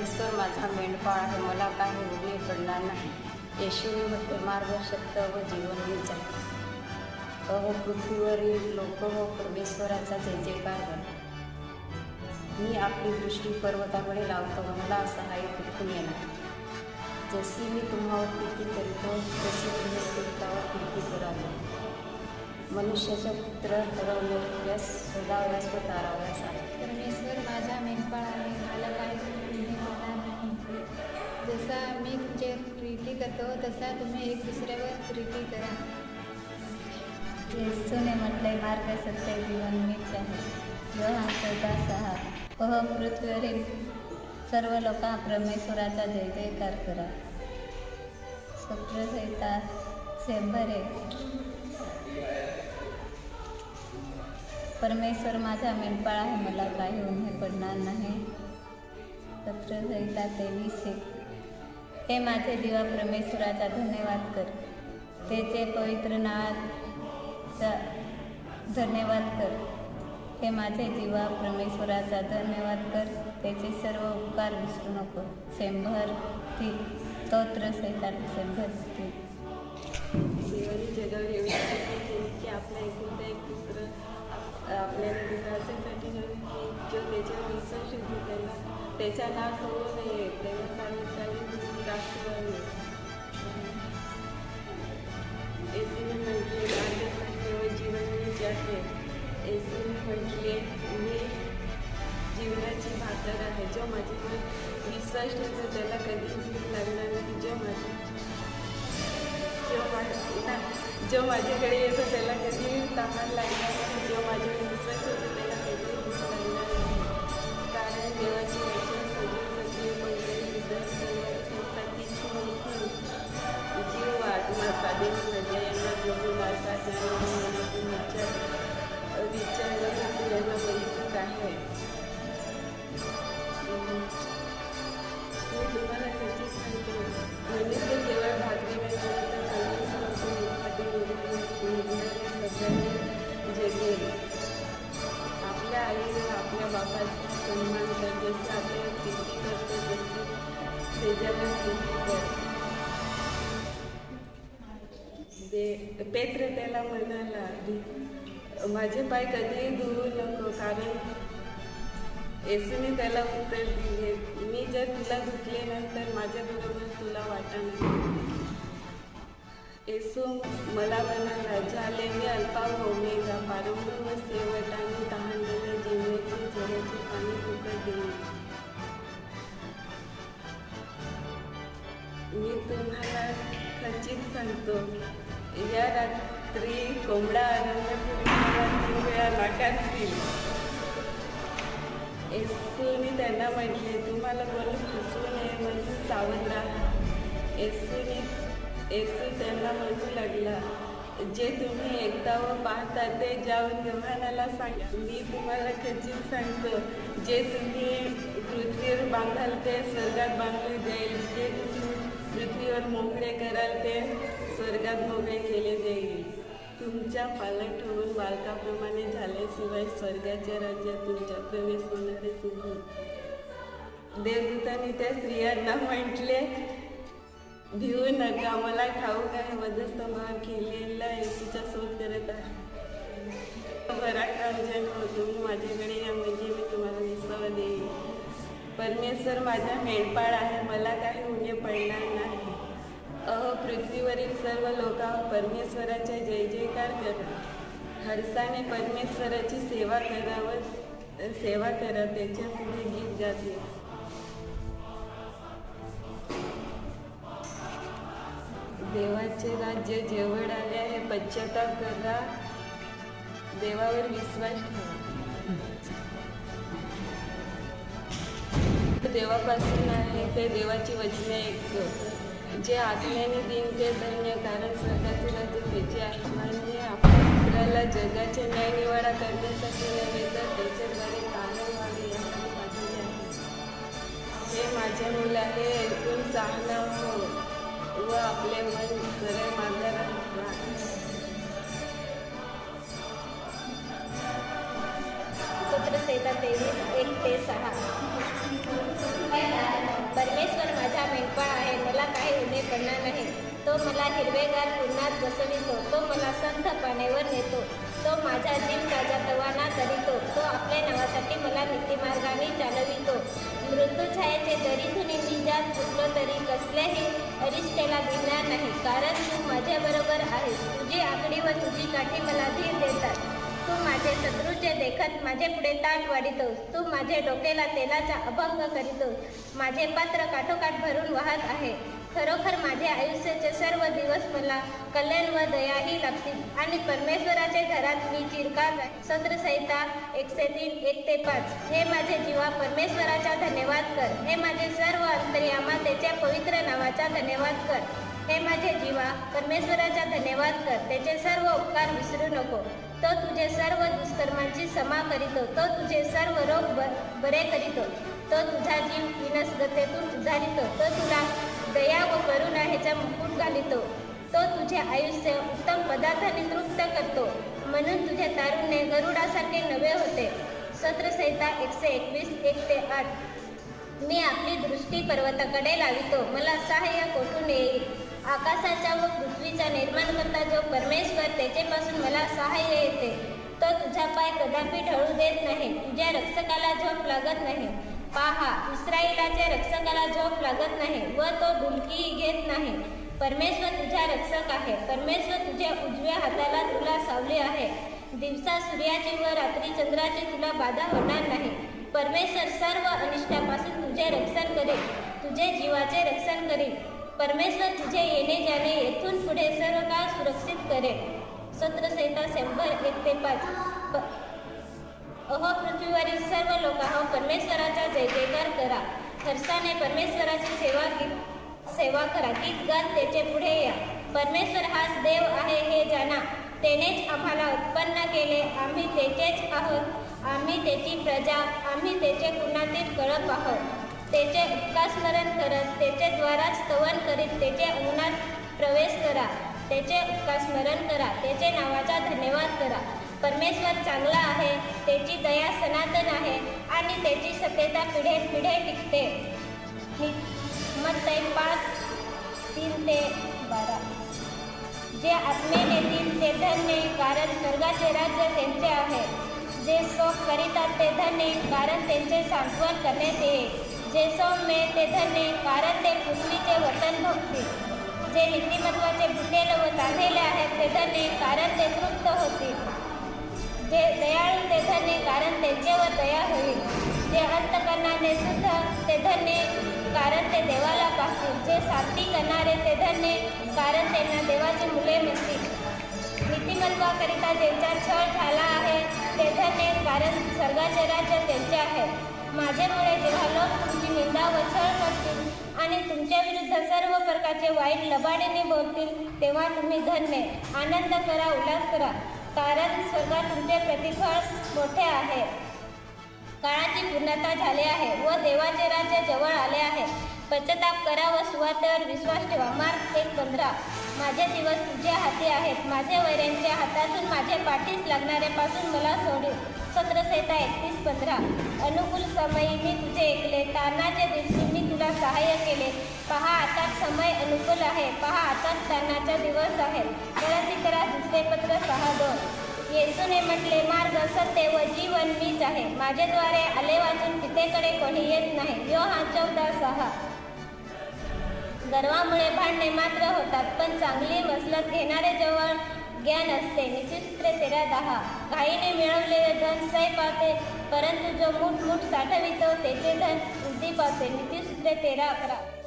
परमेश्वर माझा मेंढपाळ आहे. मला काही उणे पडणार नाही. येशूने म्हटले मार्ग सत्य व जीवन मीच आहे अहो पृथ्वीवरील लोक हो परमेश्वराचा जय जयकार करा मी आपली दृष्टी पर्वताकडे लावतो मला सहाय्य कुठून येणार. जशी मी तुम्हावर प्रीती करतो तशी तुम्ही पिकावर प्रीती करावी. मनुष्याचा पुत्र हरवल्यास सदाव्यास व ताराव्यास आहे. प्रीती करतो तसा तुम्ही एक दुसऱ्यावर प्रीती करा. येसूने म्हटले मार्ग सत्य जीवन मीच आहे. योहान चौदा सहा. अह पृथ्वीवरील सर्व लोकां परमेश्वराचा जय जयकार करा. सुप्रसहिता शंभरे परमेश्वर माझा मेंढपाळ आहे मला काही उन्हे पडणार नाही. सत्रसहिता तेवीस एक. हे माझे दिवा परमेश्वराचा धन्यवाद कर. त्याचे पवित्र नावाचा धन्यवाद कर. हे माझे जीवा परमेश्वराचा धन्यवाद कर. त्याचे सर्व उपकार विसरू नको. शंभर ती स्तोत्र सहिता शंभर ती. देवाने जगावर एवढी आपल्या केली एक पुत्र आपल्याला दिला जो त्याच्यावर विश्वास त्यांना त्याला त्याचा नाश होऊ नये त्याला म्हटले जीवन मी आहे. येसूने म्हटले मी जीवनाची भाकर आहे. जो माझ्यावर विश्वास ठेवतो त्याला कधी लागणार नाही. जो माझी जो मा- जो माझ्याकडे येतो त्याला कधी तहान लागणार नाही. जो माझ्याकडे विश्वास ठेवतो ते पेत्र त्याला म्हणाला माझे पाय कधीही धुवू नको कारण येसूने त्याला उत्तर दिले. मी जर तुला धुतले नाही तर माझ्याबरोबर तुला वाटा नाही. येसू मला म्हणाला झाले मी अल्पा व ओमेगा पारंभ व शेवटाने तहानलेल्या जेवणाचे जगाचे पाणी फुकट देईन मी तुम्हाला खचित सांगतो या रात्री कोंबडा आनंद तीन वेळा नाकारतील येसूने त्यांना म्हटले तुम्हाला कोणी फसवू नये म्हणून सावध राहा येसूने येसू त्यांना म्हणू लागला जे तुम्ही ऐकता व पाहता ते जाऊन योहानाला सांगा. मी तुम्हाला खचित सांगतो जे तुम्ही पृथ्वीवर बांधाल ते स्वर्गात बांधले जाईल. जे तुम्ही पृथ्वीवर मोकळे कराल ते स्वर्गात मोकळे केले जाईल तुमच्या पालक ठेवून बालकाप्रमाणे झाल्याशिवाय स्वर्गाच्या राज्यात तुमच्या प्रवेश होणारे तुम्ही देवदूतांनी त्या स्त्रियांना म्हटले भिवू नका मला ठाऊक आहे वधस्तंभावर केलेला येशूचा शोध करत आहे. बरा कामजन हो तुम्ही माझ्याकडे या म्हणजे परमेश्वर माझा मेंढपाळ आहे मला काही उणे पडणार नाही. अहो पृथ्वीवरील सर्व लोक परमेश्वराच्या जय जयकार करा. हर्षाने परमेश्वराची सेवा करावं सेवा करा त्याच्या पुढे गीत जाते देवाचे राज्य जेवढ आले आहे पश्चाताप करा. देवावर विश्वास ठेवा. देवापासून आहे ते देवाची वचने ऐकतो जे आत्म्याने दिन ते धन्य कारण स्वतःची राज्य त्याचे आहे. म्हणजे आपल्या मित्राला जगाचे न्याय निवाडा करण्यासाठी नव्हे तर त्याच्याद्वारे कारण व्हावे यासाठी पाठवले आहे. हे माझ्या मुलं हे ऐकून चांगला हो व आपले मन सरळ मार्गाला राहा. सत्र सेता तेवीस एक ते सहा. परमेश्वर माझा मेंढपाळ आहे मला काही उभे करणार नाही. तो मला हिरवेगार पुन्हा बसवितो तो मला संत पाण्यावर नेतो तो माझा जीव ताजा तवाना करीतो तो आपल्या नावासाठी मला नीतिमार्गाने चालवितो. मृत्यूछायाचे जरी तुम्ही मी जात पुसलो तरी कसल्याही अरिष्टेला भिणार नाही कारण तू माझ्याबरोबर आहेस. तुझी आकडी व तुझी काठी मला धीर देतात. तू माझे शत्रूचे देखत माझे पुढे ताट वाढितोस. तू माझे डोकेला तेलाचा अभंग करीतोस. माझे पात्र काठोकाठ भरून वाहत आहे. खरोखर माझे आयुष्याचे सर्व दिवस मला कल्याण व दयाही लागतील. आणि परमेश्वराच्या घरात मी चिरकाल सत्रसहिता एकशे तीन एक ते पाच. हे माझे जीवा परमेश्वराचा धन्यवाद कर. हे माझे सर्व अंतर्यामा त्याच्या पवित्र नावाचा धन्यवाद कर. हे माझे जीवा परमेश्वराचा धन्यवाद कर. त्याचे सर्व उपकार विसरू नको. तो तुझे सर्व दुष्कर्मांची क्षमा करीतो तो तुझे सर्व रोग ब- बरे करीतो तो तुझा जीव विनसगतेतून उधारितो तो तुला दया व करुणा ह्याचा मुकुट घालितो तो तुझे आयुष्य उत्तम पदार्थाने तृप्त करतो. म्हणून तुझे तारुण्य गरुडासारखे नवे होते. सत्रसंहिता एकशे एकवीस एक ते आठ. मी आपली दृष्टी पर्वताकडे लावितो. मला सहाय्य कोठून येईल. आकाशाचा व पृथ्वीचा निर्माण करता जो परमेश्वर त्याच्यापासून मला सहाय्य येते तो तुझा पाय कदापि ढळू देत नाही. तुझ्या रक्षकाला झोप लागत नाही. पाहा इस्रायलाच्या रक्षकाला झोप लागत नाही व तो डुलकी घेत नाही. परमेश्वर तुझा रक्षक आहे. परमेश्वर तुझ्या उजव्या हाताला तुला सावली आहे. दिवसा सूर्याची व रात्री चंद्राची तुला बाधा होणार नाही. परमेश्वर सर्व अनिष्टापासून तुझे रक्षण करेल. तुझे जीवाचे रक्षण करेल. परमेश्वर तुझे येणे जाणे येथून पुढे सर्व काळ सुरक्षित करेल. सत्रसेता शंभर एक ते पाच. प- अहो पृथ्वीवरील सर्व लोक अहो परमेश्वराचा जय जयकार करा. हर्षाने परमेश्वराची सेवा सेवा करा. गीत गात त्याचे पुढे या. परमेश्वर हाच देव आहे हे जाणा त्यानेच आम्हाला उत्पन्न केले. आम्ही त्याचेच आहोत. आम्ही त्याची प्रजा आम्ही त्याचे कुणातील कळप आहोत. त्याचे उपकास्मरण करत त्याचे द्वारा स्तवन करीत त्याचे अंगणात प्रवेश करा. त्याचे उपकास्मरण करा. त्याचे नावाचा धन्यवाद करा. परमेश्वर चांगला आहे. त्याची दया सनातन आहे आणि त्याची सत्यता पिढे पिढे टिकते. मत्तय पाच तीन ते बारा. जे आत्मेने येतील ते धन्य कारण स्वर्गाचे राज्य त्यांचे आहे. जे शोक करीतात ते धन्य कारण त्यांचे सांत्वन करण्यात येईल. जे सौम्य ते धन्य कारण ते पृथ्वीचे वतन भोगतील जे नीतिमत्वाचे भुकेले व तांढेले आहेत ते धन्य कारण ते तृप्त होतील. जे दयाळू ते धन्य कारण त्यांच्यावर दया होईल. जे अंतकरणाने शुद्ध ते धन्य कारण ते देवाला पाहतील. जे साथी करणारे ते धन्य कारण त्यांना देवाची मुले मिळतील नीतिमत्वाकरिता ज्यांचा छळ झाला आहे ते धन्य कारण स्वर्गाचे राज्य त्यांचे आहे. माझ्यामुळे जेव्हा लोक तुमची निंदा व छळ करतील आणि तुमच्या विरुद्ध सर्व प्रकारचे वाईट लबाडीने बोलतील तेव्हा तुम्ही धन्य. आनंद करा उल्हास करा. कारण स्वर्गात तुमचे प्रतिफळ मोठे आहे. काळाची पूर्णता झाली आहे व देवाचे राज्य जवळ आले आहे. पश्चाताप करा व सुवातेवर विश्वास ठेवा. मार्क एक पंधरा. माझे दिवस तुझ्या हाती आहेत. माझे वैऱ्यांच्या हातातून माझे पाठीस लागणाऱ्यापासून मला सोडू. सोडील एकतीस पंधरा. अनुकूल समयी मी तुझे ऐकले तारणाच्या दिवशी मी तुला सहाय्य केले. पहा आता समय अनुकूल आहे पहा आता तारणाचा दिवस आहे. गळती करा दुसरे पत्र सहा दोन. येसूने म्हटले मार्ग सत्य व जीवन मीच आहे. माझ्याद्वारे आले वाचून पितेकडे कोणी येत नाही. यो हा चौदा सहा. गर्वामुळे भांडणे मात्र होतात पण चांगली मसलत घेणारे जवळ ज्ञान असते. निचित्रे तेरा दहा. घाईने मिळवलेले धन सै पावते परंतु जो मूठ मूठ साठवितो त्याचे धन वृद्धी पावते. नितिसूत्रे तेरा अकरा.